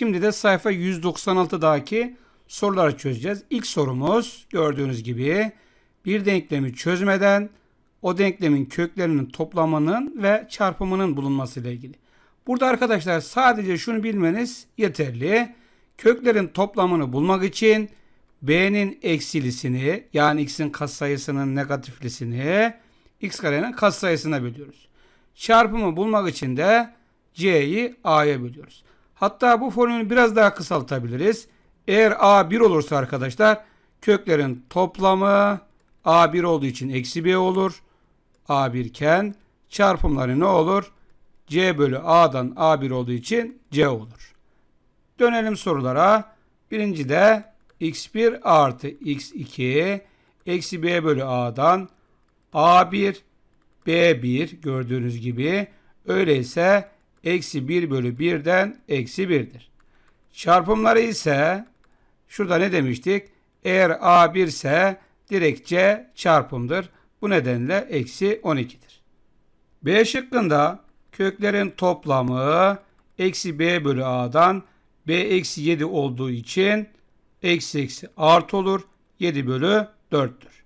Şimdi de sayfa 196'daki soruları çözeceğiz. İlk sorumuz gördüğünüz gibi bir denklemi çözmeden o denklemin köklerinin toplamının ve çarpımının bulunması ile ilgili. Burada arkadaşlar sadece şunu bilmeniz yeterli. Köklerin toplamını bulmak için b'nin eksilisini yani x'in katsayısının negatiflisini x karenin katsayısına bölüyoruz. Çarpımı bulmak için de c'yi a'ya bölüyoruz. Hatta bu formülü biraz daha kısaltabiliriz. Eğer a 1 olursa arkadaşlar köklerin toplamı a 1 olduğu için eksi b olur. a 1 iken çarpımları ne olur? c bölü a'dan a 1 olduğu için c olur. Dönelim sorulara. Birinci de x1 artı x2 eksi b bölü a'dan a1 b1 gördüğünüz gibi öyleyse eksi 1 bölü 1'den eksi 1'dir. Çarpımları ise şurada ne demiştik? Eğer a1 ise direkt c çarpımdır. Bu nedenle eksi 12'dir. B şıkkında köklerin toplamı eksi b bölü a'dan b eksi 7 olduğu için eksi eksi artı olur. 7 bölü 4'tür.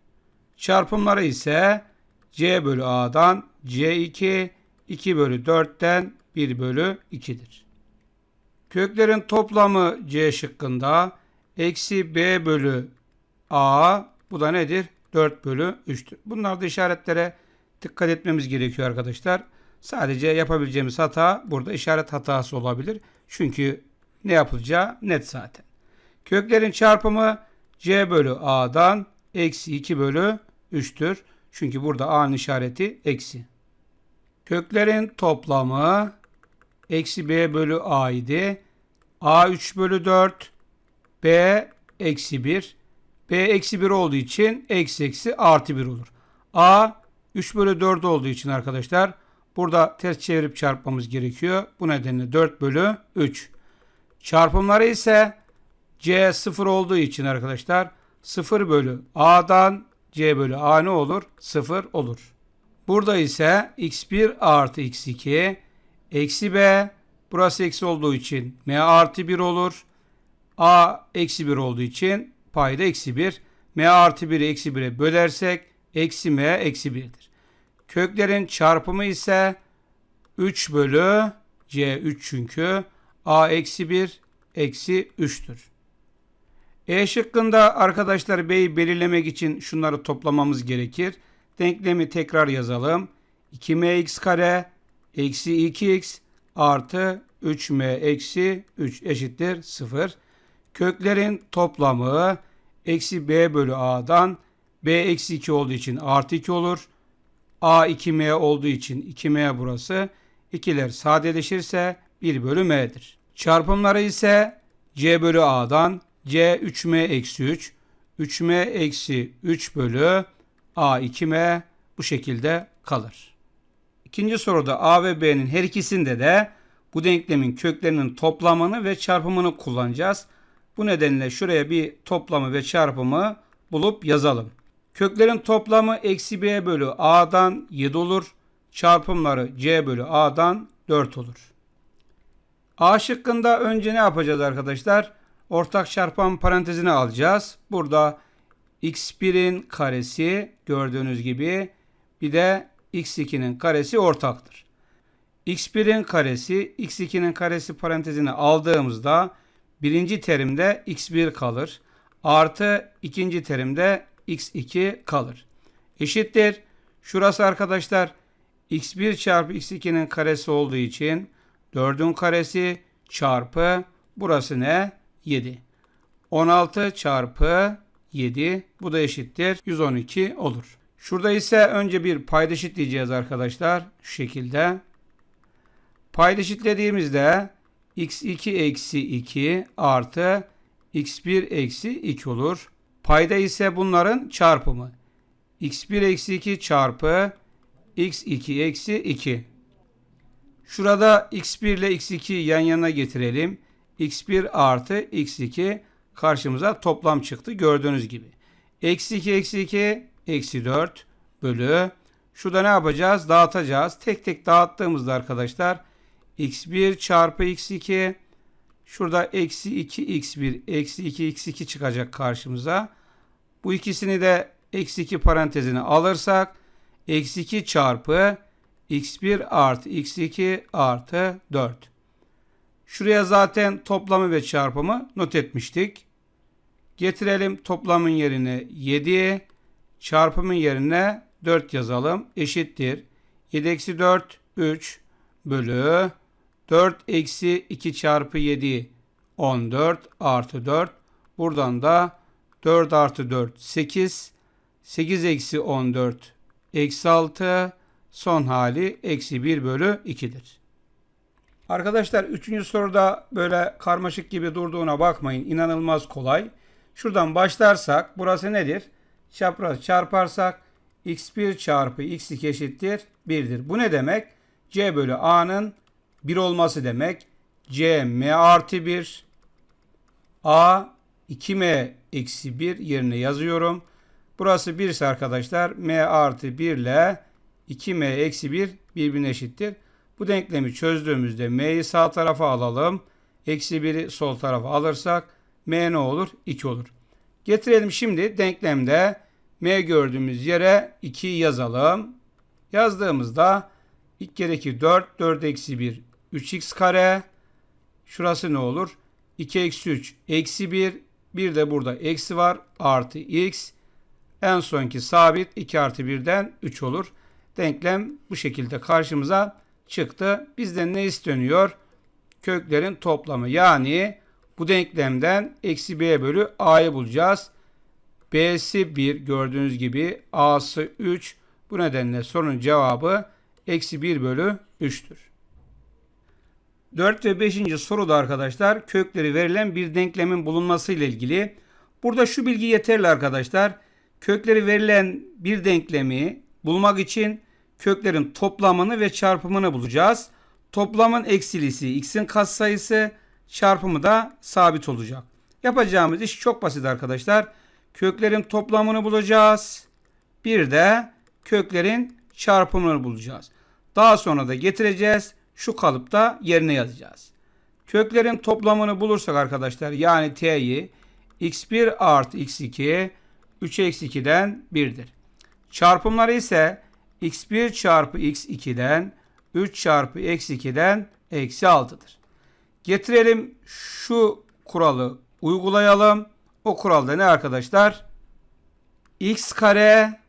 Çarpımları ise c bölü a'dan c2 2 bölü 4'ten 1 bölü 2'dir. Köklerin toplamı c şıkkında eksi b bölü a bu da nedir? 4 bölü 3'tür. Bunlarda işaretlere dikkat etmemiz gerekiyor arkadaşlar. Sadece yapabileceğimiz hata burada işaret hatası olabilir. Çünkü ne yapılacağı net zaten. Köklerin çarpımı c bölü a'dan eksi 2 bölü 3'tür. Çünkü burada a'nın işareti eksi. Köklerin toplamı eksi b bölü a idi. a 3 bölü 4 b eksi 1 b eksi 1 olduğu için eksi eksi artı 1 olur. a 3 bölü 4 olduğu için arkadaşlar burada ters çevirip çarpmamız gerekiyor. Bu nedenle 4 bölü 3. Çarpımları ise c 0 olduğu için arkadaşlar 0 bölü a'dan c bölü a ne olur? 0 olur. Burada ise x1 artı x2 eksi b burası eksi olduğu için m artı 1 olur. a eksi 1 olduğu için payda eksi 1. m artı 1'i eksi 1'e bölersek eksi m eksi 1'dir. Köklerin çarpımı ise 3 bölü c 3 çünkü a eksi 1 eksi 3'tür. E şıkkında arkadaşlar b'yi belirlemek için şunları toplamamız gerekir. Denklemi tekrar yazalım. 2mx kare eksi 2x artı 3m eksi 3 eşittir 0. Köklerin toplamı eksi b bölü a'dan b eksi 2 olduğu için artı 2 olur. a 2m olduğu için 2m burası. İkiler sadeleşirse 1 bölü m'dir. Çarpımları ise c bölü a'dan c 3m eksi 3 3m eksi 3 bölü a 2m bu şekilde kalır. İkinci soruda a ve b'nin her ikisinde de bu denklemin köklerinin toplamını ve çarpımını kullanacağız. Bu nedenle şuraya bir toplamı ve çarpımı bulup yazalım. Köklerin toplamı eksi b bölü a'dan 7 olur. Çarpımları c bölü a'dan 4 olur. A şıkkında önce ne yapacağız arkadaşlar? Ortak çarpan parantezine alacağız. Burada x1'in karesi gördüğünüz gibi bir de x2'nin karesi ortaktır. x1'in karesi x2'nin karesi parantezine aldığımızda birinci terimde x1 kalır. Artı ikinci terimde x2 kalır. Eşittir. Şurası arkadaşlar x1 çarpı x2'nin karesi olduğu için 4'ün karesi çarpı burası ne? 7. 16 çarpı 7 bu da eşittir 112 olur. Şurada ise önce bir payda eşitleyeceğiz arkadaşlar. Şu şekilde. Payda eşitlediğimizde x2 eksi 2 artı x1 eksi 2 olur. Payda ise bunların çarpımı. x1 eksi 2 çarpı x2 eksi 2. Şurada x1 ile x2 yan yana getirelim. x1 artı x2 karşımıza toplam çıktı gördüğünüz gibi. Eksi 2 eksi 2 eksi 4 bölü. Şurada ne yapacağız? Dağıtacağız. Tek tek dağıttığımızda arkadaşlar x1 çarpı x2 Şurada eksi 2x1 eksi 2x2 çıkacak karşımıza. Bu ikisini de eksi 2 parantezine alırsak eksi 2 çarpı x1 artı x2 artı 4. Şuraya zaten toplamı ve çarpımı not etmiştik. Getirelim toplamın yerine 7, çarpımın yerine 4 yazalım. Eşittir. 7 eksi 4, 3 bölü 4 eksi 2 çarpı 7, 14 artı 4. Buradan da 4 artı 4, 8. 8 eksi 14, eksi 6. Son hali eksi 1 bölü 2'dir. Arkadaşlar 3. soruda böyle karmaşık gibi durduğuna bakmayın. İnanılmaz kolay. Şuradan başlarsak burası nedir? Çapraz çarparsak x1 çarpı x2 eşittir 1'dir. Bu ne demek? c bölü a'nın 1 olması demek. c m artı 1 a 2m eksi 1 yerine yazıyorum. Burası 1 ise arkadaşlar m artı 1 ile 2m eksi 1 birbirine eşittir. Bu denklemi çözdüğümüzde m'yi sağ tarafa alalım. Eksi 1'i sol tarafa alırsak m ne olur? 2 olur. Getirelim şimdi denklemde m gördüğümüz yere 2'yi yazalım. Yazdığımızda 2 kere 2 4, 4 eksi 1 3x kare. Şurası ne olur? 2 eksi 3 eksi 1. Bir de burada eksi var artı x. En sonki sabit 2 artı 1'den 3 olur. Denklem bu şekilde karşımıza çıktı. Bizden ne isteniyor? Köklerin toplamı. Yani bu denklemden eksi b bölü a'yı bulacağız. b'si 1 gördüğünüz gibi a'sı 3. Bu nedenle sorunun cevabı eksi 1 bölü 3'tür. 4 ve 5. soruda arkadaşlar kökleri verilen bir denklemin bulunması ile ilgili. Burada şu bilgi yeterli arkadaşlar. Kökleri verilen bir denklemi bulmak için köklerin toplamını ve çarpımını bulacağız. Toplamın eksilisi x'in katsayısı, çarpımı da sabit olacak. Yapacağımız iş çok basit arkadaşlar. Köklerin toplamını bulacağız. Bir de köklerin çarpımını bulacağız. Daha sonra da getireceğiz. Şu kalıpta yerine yazacağız. Köklerin toplamını bulursak arkadaşlar yani t'yi x1 artı x2 3 eksi 2'den 1'dir. Çarpımları ise x1 çarpı x2'den 3 çarpı eksi 2'den eksi 6'dır. Getirelim şu kuralı uygulayalım. O kuralda ne arkadaşlar? x kare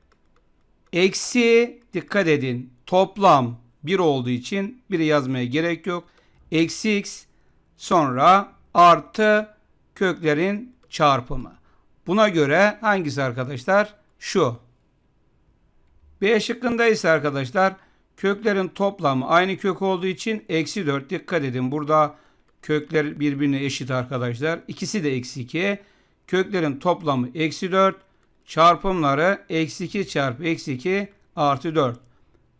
eksi dikkat edin toplam 1 olduğu için 1'i yazmaya gerek yok. Eksi x sonra artı köklerin çarpımı. Buna göre hangisi arkadaşlar? Şu. B şıkkında ise arkadaşlar köklerin toplamı aynı kök olduğu için eksi 4. Dikkat edin burada kökler birbirine eşit arkadaşlar. İkisi de eksi 2. Köklerin toplamı eksi 4. Çarpımları eksi 2 çarpı eksi 2 artı 4.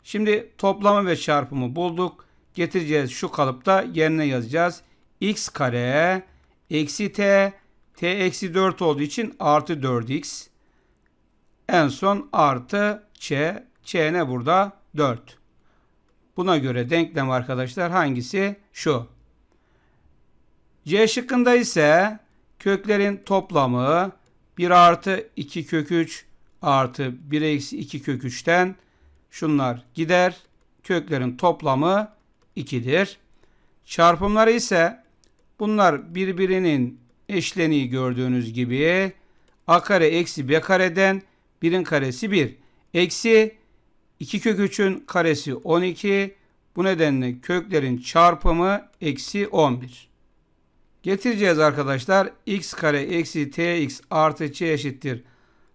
Şimdi toplamı ve çarpımı bulduk. Getireceğiz şu kalıpta yerine yazacağız. x kare eksi t t eksi 4 olduğu için artı 4x. En son artı ç. ç ne burada? 4. Buna göre denklem arkadaşlar hangisi? Şu. C şıkkında ise köklerin toplamı 1 artı 2 kök 3 artı 1 eksi 2 kök 3'ten şunlar gider. Köklerin toplamı 2'dir. Çarpımları ise bunlar birbirinin eşleniği gördüğünüz gibi a kare eksi b kareden 1'in karesi 1. Eksi 2 kök 3'ün karesi 12. Bu nedenle köklerin çarpımı eksi 11. Getireceğiz arkadaşlar. x kare eksi tx artı ç eşittir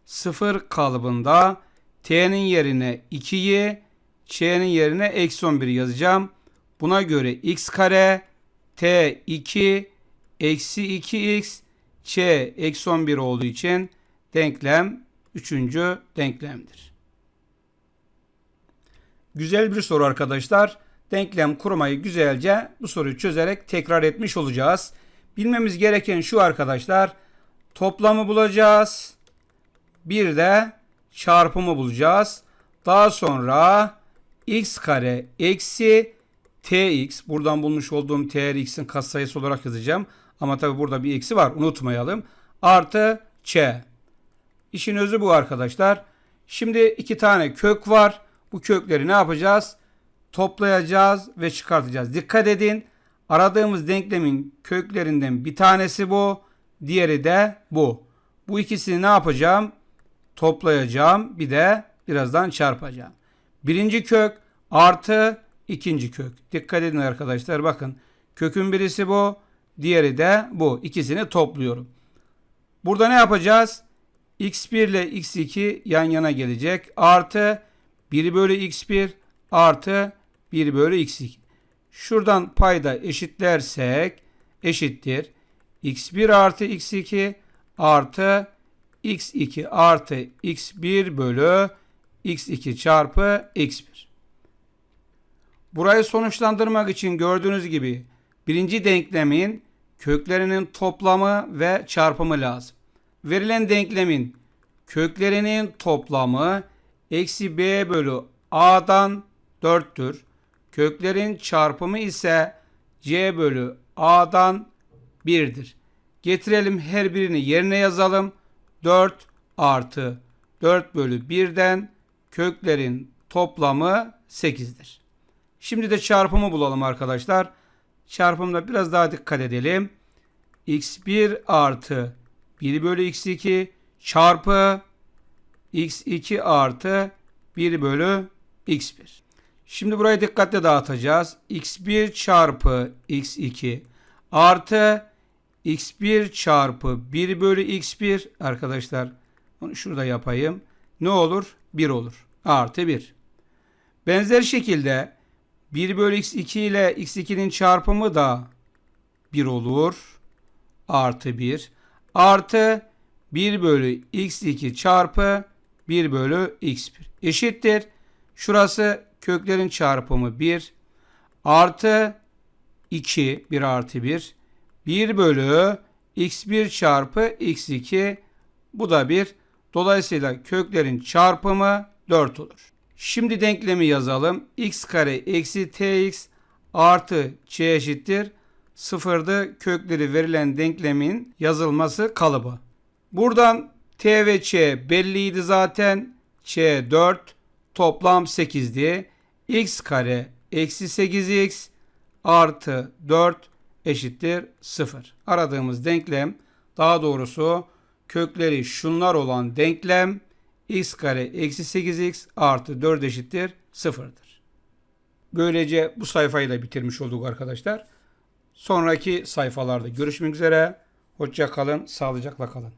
0 kalıbında t'nin yerine 2'yi ç'nin yerine eksi 11 yazacağım. Buna göre x kare t 2 eksi 2x ç eksi 11 olduğu için denklem 3. denklemdir. Güzel bir soru arkadaşlar. Denklem kurmayı güzelce bu soruyu çözerek tekrar etmiş olacağız. Bilmemiz gereken şu arkadaşlar. Toplamı bulacağız. Bir de çarpımı bulacağız. Daha sonra x kare eksi tx buradan bulmuş olduğum trx'in katsayısı olarak yazacağım. Ama tabi burada bir eksi var unutmayalım. Artı ç. İşin özü bu arkadaşlar. Şimdi iki tane kök var. Bu kökleri ne yapacağız? Toplayacağız ve çıkartacağız. Dikkat edin. Aradığımız denklemin köklerinden bir tanesi bu. Diğeri de bu. Bu ikisini ne yapacağım? Toplayacağım. Bir de birazdan çarpacağım. Birinci kök artı ikinci kök. Dikkat edin arkadaşlar bakın. Kökün birisi bu. Diğeri de bu. İkisini topluyorum. Burada ne yapacağız? x1 ile x2 yan yana gelecek. Artı 1 bölü x1 artı 1 bölü x2. Şuradan payda eşitlersek eşittir. x1 artı x2 artı x2 artı x1 bölü x2 çarpı x1. Burayı sonuçlandırmak için gördüğünüz gibi birinci denklemin köklerinin toplamı ve çarpımı lazım. Verilen denklemin köklerinin toplamı eksi b bölü a'dan 4'tür. Köklerin çarpımı ise c bölü a'dan 1'dir. Getirelim her birini yerine yazalım. 4 artı 4 bölü 1'den köklerin toplamı 8'dir. Şimdi de çarpımı bulalım arkadaşlar. Çarpımda biraz daha dikkat edelim. x1 artı 1 bölü x2 çarpı x2 artı 1 bölü x1. Şimdi burayı dikkatle dağıtacağız. x1 çarpı x2 artı x1 çarpı 1 bölü x1 arkadaşlar onu şurada yapayım. Ne olur? 1 olur. Artı 1. Benzer şekilde 1 bölü x2 ile x2'nin çarpımı da 1 olur. Artı 1. Artı 1 bölü x2 çarpı 1 bölü x1 eşittir. Şurası köklerin çarpımı 1 artı 2 1 artı 1 1 bölü x1 çarpı x2 bu da 1. Dolayısıyla köklerin çarpımı 4 olur. Şimdi denklemi yazalım. x kare eksi tx artı c eşittir. Sıfırdı kökleri verilen denklemin yazılması kalıbı. Buradan t ve ç belliydi zaten. ç 4 toplam 8'di. x kare eksi 8x artı 4 eşittir 0. Aradığımız denklem daha doğrusu kökleri şunlar olan denklem x kare eksi 8x artı 4 eşittir 0'dır. Böylece bu sayfayı da bitirmiş olduk arkadaşlar. Sonraki sayfalarda görüşmek üzere. Hoşça kalın, sağlıcakla kalın.